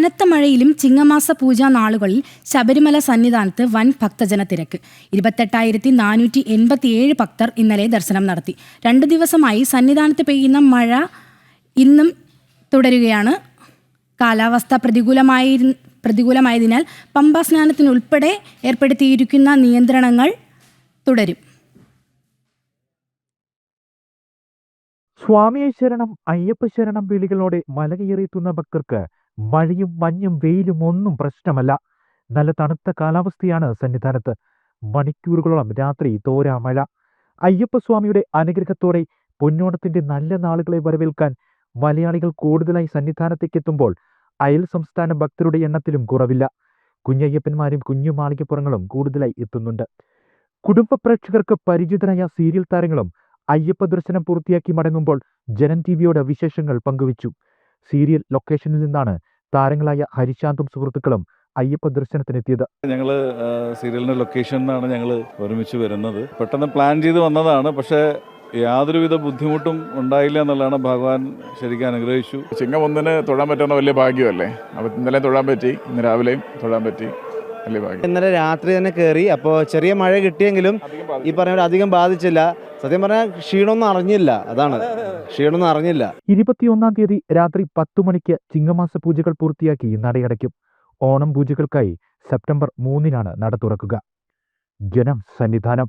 കനത്ത മഴയിലും ചിങ്ങമാസ പൂജാ നാളുകളിൽ ശബരിമല സന്നിധാനത്ത് വൻ ഭക്തജന തിരക്ക്. ഇരുപത്തെട്ടായിരത്തി നാനൂറ്റി എൺപത്തിയേഴ് ഭക്തർ ഇന്നലെ ദർശനം നടത്തി. രണ്ടു ദിവസമായി സന്നിധാനത്ത് പെയ്യുന്ന മഴ ഇന്നും തുടരുകയാണ്. കാലാവസ്ഥ പ്രതികൂലമായി പ്രതികൂലമായതിനാൽ പമ്പാ സ്നാനത്തിനുൾപ്പെടെ ഏർപ്പെടുത്തിയിരിക്കുന്ന നിയന്ത്രണങ്ങൾ തുടരും. സ്വാമിയെ ശരണം അയ്യപ്പ ശരണം വിളികളോടെ മലകയറിയെത്തുന്ന ഭക്തർക്ക് മഴയും മഞ്ഞും വെയിലും ഒന്നും പ്രശ്നമല്ല. നല്ല തണുത്ത കാലാവസ്ഥയാണ് സന്നിധാനത്ത്. മണിക്കൂറുകളോളം രാത്രി തോരാ മഴ. അയ്യപ്പസ്വാമിയുടെ അനുഗ്രഹത്തോടെ പൊന്നോണത്തിന്റെ നല്ല നാളുകളെ വരവേൽക്കാൻ മലയാളികൾ കൂടുതലായി സന്നിധാനത്തേക്ക് എത്തുമ്പോൾ അയൽ സംസ്ഥാന ഭക്തരുടെ എണ്ണത്തിലും കുറവില്ല. കുഞ്ഞയ്യപ്പന്മാരും കുഞ്ഞു മാളികപ്പുറങ്ങളും കൂടുതലായി എത്തുന്നുണ്ട്. കുടുംബ പ്രേക്ഷകർക്ക് പരിചിതരായ സീരിയൽ താരങ്ങളും അയ്യപ്പ ദർശനം പൂർത്തിയാക്കി മടങ്ങുമ്പോൾ ജനൻ ടി വിയോട് വിശേഷങ്ങൾ പങ്കുവച്ചു. സീരിയൽ ലൊക്കേഷനിൽ നിന്നാണ് താരങ്ങളായ ഹരിശാന്തും സുഹൃത്തുക്കളും അയ്യപ്പ ദർശനത്തിനെത്തിയത്. ഞങ്ങൾ സീരിയലിന്റെ ലൊക്കേഷനിലാണ് ഞങ്ങൾ ഒരുമിച്ച് വരുന്നത്. പെട്ടെന്ന് പ്ലാൻ ചെയ്ത് വന്നതാണ്. പക്ഷേ യാതൊരുവിധ ബുദ്ധിമുട്ടും ഉണ്ടായില്ല എന്നുള്ളതാണ് ഭഗവാൻ ശരിക്കും അനുഗ്രഹിച്ചു. ചിങ്ങം ഒന്നിന് തൊഴാൻ പറ്റുന്ന വലിയ ഭാഗ്യമല്ലേ? അപ്പോൾ ഇന്നലെ തൊഴാൻ പറ്റി ഇന്ന് രാവിലെയും തൊഴാൻ പറ്റി. വലിയ ഭാഗ്യം. ഇന്നലെ രാത്രി തന്നെ കയറി അപ്പോൾ ചെറിയ മഴ കിട്ടിയെങ്കിലും ഈ പറഞ്ഞ അധികം ബാധിച്ചില്ല. സത്യം പറഞ്ഞാൽ ക്ഷീണമൊന്നും അറിഞ്ഞില്ല. അതാണ്. ക്ഷീണമൊന്നും അറിഞ്ഞില്ല. ഇരുപത്തിയൊന്നാം തീയതി രാത്രി പത്തു മണിക്ക് ചിങ്ങമാസ പൂജകൾ പൂർത്തിയാക്കി നടയടയ്ക്കും. ഓണം പൂജകൾക്കായി സെപ്റ്റംബർ മൂന്നിനാണ് നട തുറക്കുക. ജനം സന്നിധാനം.